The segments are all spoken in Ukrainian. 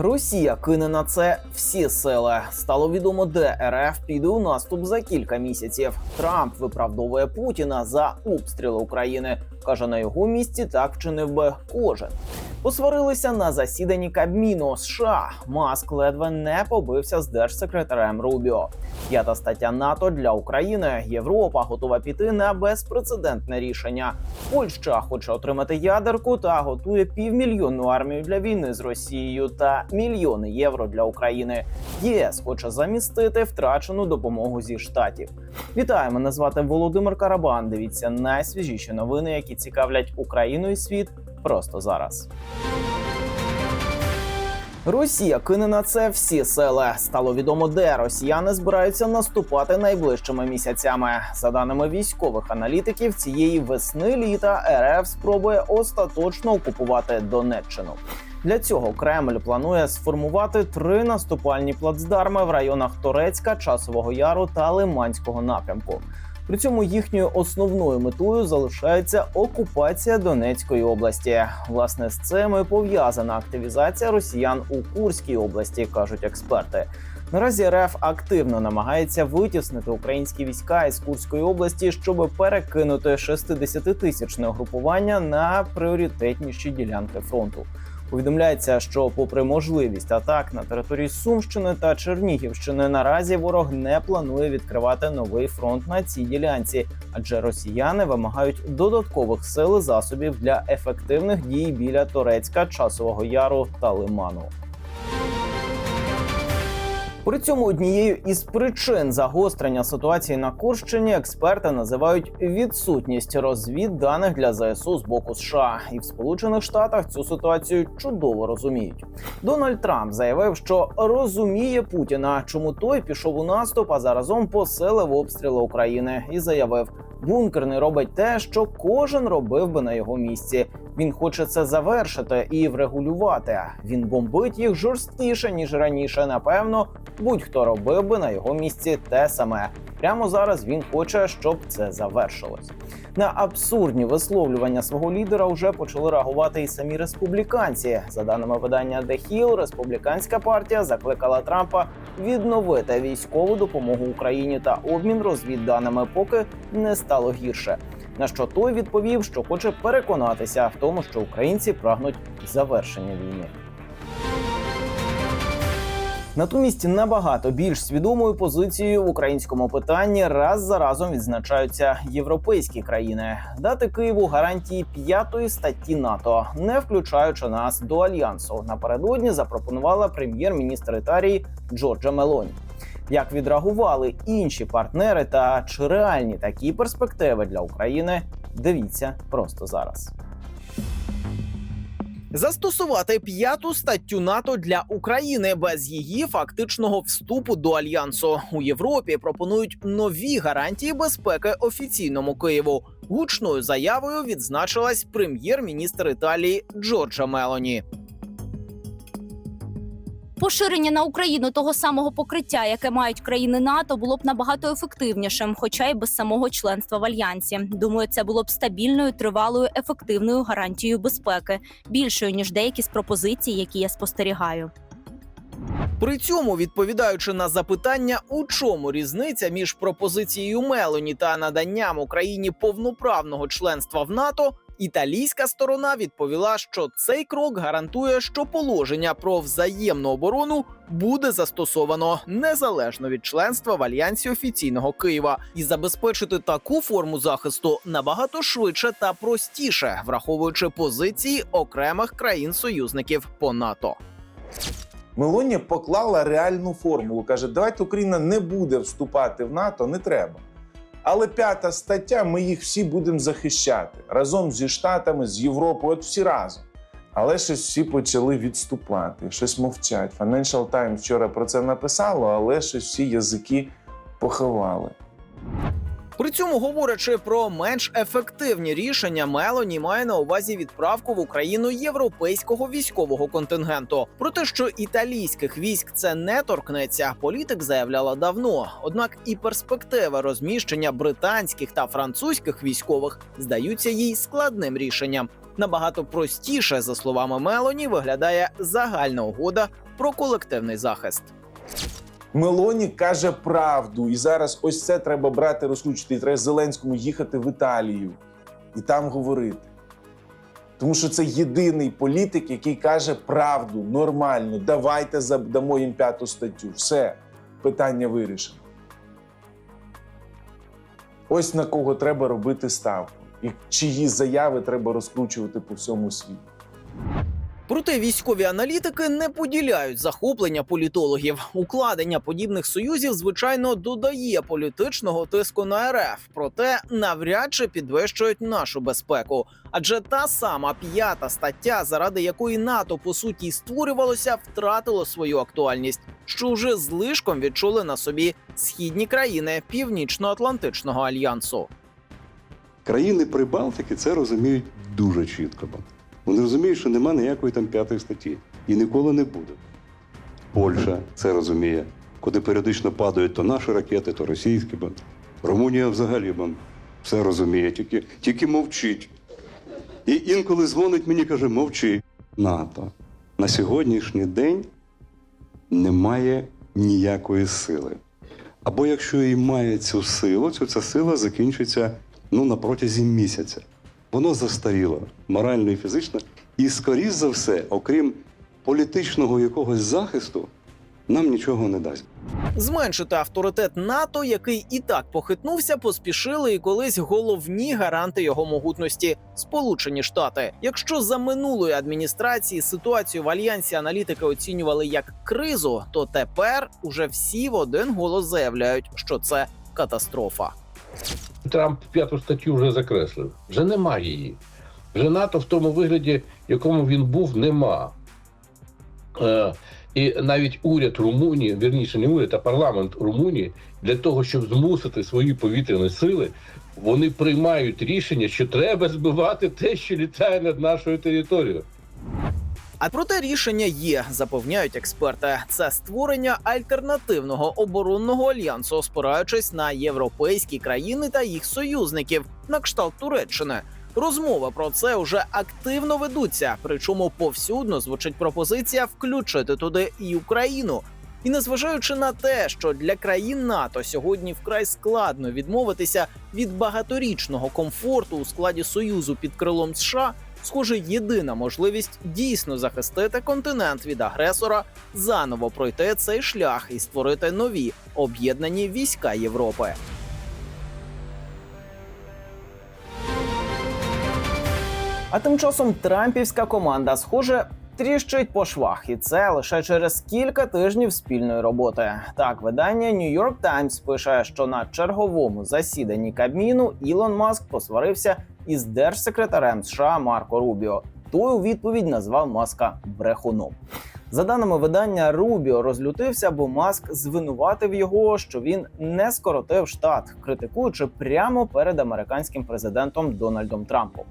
Росія кине на це всі сили. Стало відомо, де РФ піде у наступ за кілька місяців. Трамп виправдовує Путіна за обстріли України. Каже, на його місці так вчинив би кожен. Посварилися на засіданні Кабміну США. Маск ледве не побився з держсекретарем Рубіо. П'ята стаття НАТО для України. Європа готова піти на безпрецедентне рішення. Польща хоче отримати ядерку та готує півмільйонну армію для війни з Росією та мільйони євро для України. ЄС хоче замістити втрачену допомогу зі штатів. Вітаю, мене звати Володимир Карабан. Дивіться найсвіжіші новини, які цікавлять Україну і світ просто зараз. Росія кине на це всі сили. Стало відомо, де росіяни збираються наступати найближчими місяцями. За даними військових аналітиків, цієї весни літа РФ спробує остаточно окупувати Донеччину. Для цього Кремль планує сформувати три наступальні плацдарми в районах Торецька, Часового Яру та Лиманського напрямку. При цьому їхньою основною метою залишається окупація Донецької області. Власне, з цим і пов'язана активізація росіян у Курській області, кажуть експерти. Наразі РФ активно намагається витіснити українські війська із Курської області, щоб перекинути 60-тисячне угрупування на пріоритетніші ділянки фронту. Повідомляється, що, попри можливість атак на території Сумщини та Чернігівщини, наразі ворог не планує відкривати новий фронт на цій ділянці, адже росіяни вимагають додаткових сил і засобів для ефективних дій біля Торецька, Часового Яру та Лиману. При цьому однією із причин загострення ситуації на Курщині експерти називають відсутність розвідданих для ЗСУ з боку США, і в Сполучених Штатах цю ситуацію чудово розуміють. Дональд Трамп заявив, що розуміє Путіна, чому той пішов у наступ, а заразом посилив обстріли України, і заявив, бункер не робить те, що кожен робив би на його місці. Він хоче це завершити і врегулювати. Він бомбить їх жорсткіше ніж раніше. Напевно, будь-хто робив би на його місці те саме. Прямо зараз він хоче, щоб це завершилось. На абсурдні висловлювання свого лідера вже почали реагувати і самі республіканці. За даними видання The Hill, республіканська партія закликала Трампа відновити військову допомогу Україні та обмін розвідданими, поки не стало гірше. На що той відповів, що хоче переконатися в тому, що українці прагнуть завершення війни. Натомість набагато більш свідомою позицією в українському питанні раз за разом відзначаються європейські країни дати Києву гарантії п'ятої статті НАТО, не включаючи нас до альянсу. Напередодні запропонувала прем'єр-міністр Італії Джорджа Мелоні. Як відреагували інші партнери та чи реальні такі перспективи для України? Дивіться просто зараз. Застосувати п'яту статтю НАТО для України без її фактичного вступу до альянсу у Європі пропонують нові гарантії безпеки офіційному Києву. Гучною заявою відзначилась прем'єр-міністр Італії Джорджа Мелоні. Поширення на Україну того самого покриття, яке мають країни НАТО, було б набагато ефективнішим, хоча й без самого членства в альянсі. Думаю, це було б стабільною, тривалою, ефективною гарантією безпеки, більшою ніж деякі з пропозицій, які я спостерігаю. При цьому, відповідаючи на запитання, у чому різниця між пропозицією Мелоні та наданням Україні повноправного членства в НАТО, італійська сторона відповіла, що цей крок гарантує, що положення про взаємну оборону буде застосовано незалежно від членства в альянсі офіційного Києва, і забезпечити таку форму захисту набагато швидше та простіше, враховуючи позиції окремих країн-союзників по НАТО. Мелоні поклала реальну формулу. Каже, давайте Україна не буде вступати в НАТО, не треба. Але п'ята стаття, ми їх всі будемо захищати разом зі Штатами, з Європою, от всі разом. Але щось всі почали відступати, щось мовчать. Financial Times вчора про це написало, але щось всі язики поховали. При цьому, говорячи про менш ефективні рішення, Мелоні має на увазі відправку в Україну європейського військового контингенту. Про те, що італійських військ це не торкнеться, політик заявляла давно. Однак і перспективи розміщення британських та французьких військових здаються їй складним рішенням. Набагато простіше, за словами Мелоні, виглядає загальна угода про колективний захист. Мелоні каже правду, і зараз ось це треба брати, розкручувати. І треба Зеленському їхати в Італію і там говорити. Тому що це єдиний політик, який каже правду нормально. Давайте задамо їм п'яту статтю. Все, питання вирішено. Ось на кого треба робити ставку, і чиї заяви треба розкручувати по всьому світу. Проте військові аналітики не поділяють захоплення політологів. Укладення подібних союзів, звичайно, додає політичного тиску на РФ, проте навряд чи підвищують нашу безпеку. Адже та сама п'ята стаття, заради якої НАТО по суті й створювалося, втратило свою актуальність, що вже злишком відчули на собі східні країни Північно-Атлантичного альянсу. Країни Прибалтики це розуміють дуже чітко. Вони розуміють, що нема ніякої там п'ятої статті і ніколи не буде. Польща це розуміє, куди періодично падають то наші ракети, то російські. бо Румунія взагалі бо, все розуміє, тільки, тільки мовчить. І інколи дзвонить мені каже: мовчи. НАТО на сьогоднішній день немає ніякої сили. Або якщо і має цю силу, то ця сила закінчиться ну, на протязі місяця. Воно застаріло морально і фізично. І, скоріш за все, окрім політичного якогось захисту, нам нічого не дасть. Зменшити авторитет НАТО, який і так похитнувся, поспішили і колись головні гаранти його могутності Сполучені Штати. Якщо за минулої адміністрації ситуацію в альянсі аналітики оцінювали як кризу, то тепер уже всі в один голос заявляють, що це катастрофа. Трамп п'яту статтю вже закреслив. Вже немає її. Вже НАТО в тому вигляді, в якому він був, нема. Е, і навіть уряд Румунії, вірніше, не уряд, а парламент Румунії, для того, щоб змусити свої повітряні сили, вони приймають рішення, що треба збивати те, що літає над нашою територією. А проте рішення є, запевняють експерти. Це створення альтернативного оборонного альянсу, спираючись на європейські країни та їх союзників, на кшталт Туреччини. Розмови про це вже активно ведуться. Причому повсюдно звучить пропозиція включити туди і Україну. І незважаючи на те, що для країн НАТО сьогодні вкрай складно відмовитися від багаторічного комфорту у складі союзу під крилом США, схоже, єдина можливість дійсно захистити континент від агресора, заново пройти цей шлях і створити нові об'єднані війська Європи. А тим часом Трампівська команда, схоже, тріщить по швах, і це лише через кілька тижнів спільної роботи. Так, видання New York Times пише, що на черговому засіданні Кабміну Ілон Маск посварився із держсекретарем США Марко Рубіо. Той у відповідь назвав Маска брехуном. За даними видання, Рубіо розлютився, бо Маск звинуватив його, що він не скоротив штат, критикуючи прямо перед американським президентом Дональдом Трампом.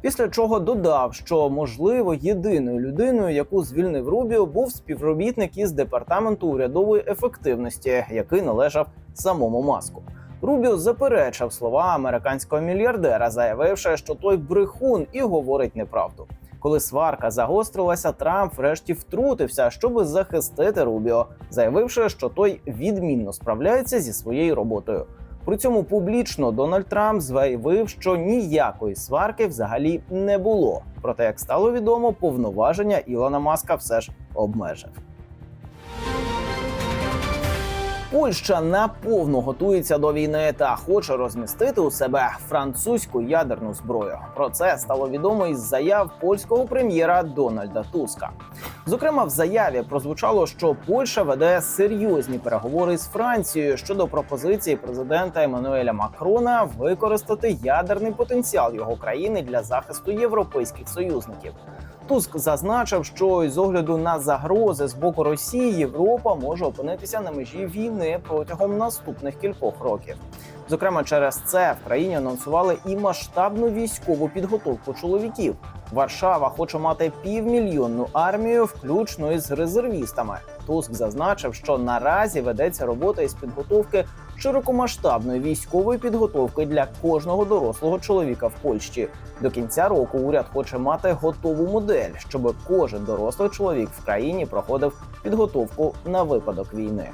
Після чого додав, що можливо єдиною людиною, яку звільнив Рубіо, був співробітник із департаменту урядової ефективності, який належав самому маску. Рубіо заперечив слова американського мільярдера, заявивши, що той брехун і говорить неправду. Коли сварка загострилася, Трамп врешті втрутився, щоб захистити Рубіо, заявивши, що той відмінно справляється зі своєю роботою. При цьому публічно Дональд Трамп заявив, що ніякої сварки взагалі не було. Проте, як стало відомо, повноваження Ілона Маска все ж обмежив. Польща наповну готується до війни та хоче розмістити у себе французьку ядерну зброю. Про це стало відомо із заяв польського прем'єра Дональда Туска. Зокрема, в заяві прозвучало, що Польща веде серйозні переговори з Францією щодо пропозиції президента Еммануеля Макрона використати ядерний потенціал його країни для захисту європейських союзників. Туск зазначив, що з огляду на загрози з боку Росії Європа може опинитися на межі війни протягом наступних кількох років. Зокрема, через це в країні анонсували і масштабну військову підготовку чоловіків. Варшава хоче мати півмільйонну армію, включно із резервістами. Туск зазначив, що наразі ведеться робота із підготовки широкомасштабної військової підготовки для кожного дорослого чоловіка в Польщі. До кінця року уряд хоче мати готову модель, щоб кожен дорослий чоловік в країні проходив підготовку на випадок війни.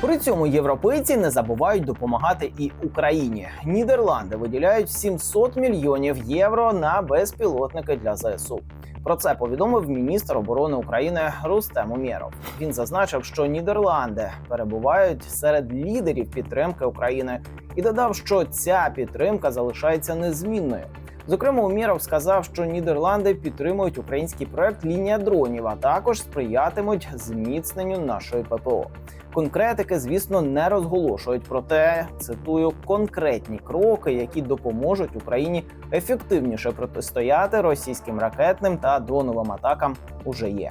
При цьому європейці не забувають допомагати і Україні. Нідерланди виділяють 700 мільйонів євро на безпілотники для ЗСУ. Про це повідомив міністр оборони України Рустем Умєров. Він зазначив, що Нідерланди перебувають серед лідерів підтримки України і додав, що ця підтримка залишається незмінною. Зокрема, Умєров сказав, що Нідерланди підтримують український проект Лінія дронів, а також сприятимуть зміцненню нашої ППО. Конкретики, звісно, не розголошують. Проте цитую конкретні кроки, які допоможуть Україні ефективніше протистояти російським ракетним та дроновим атакам. Уже є.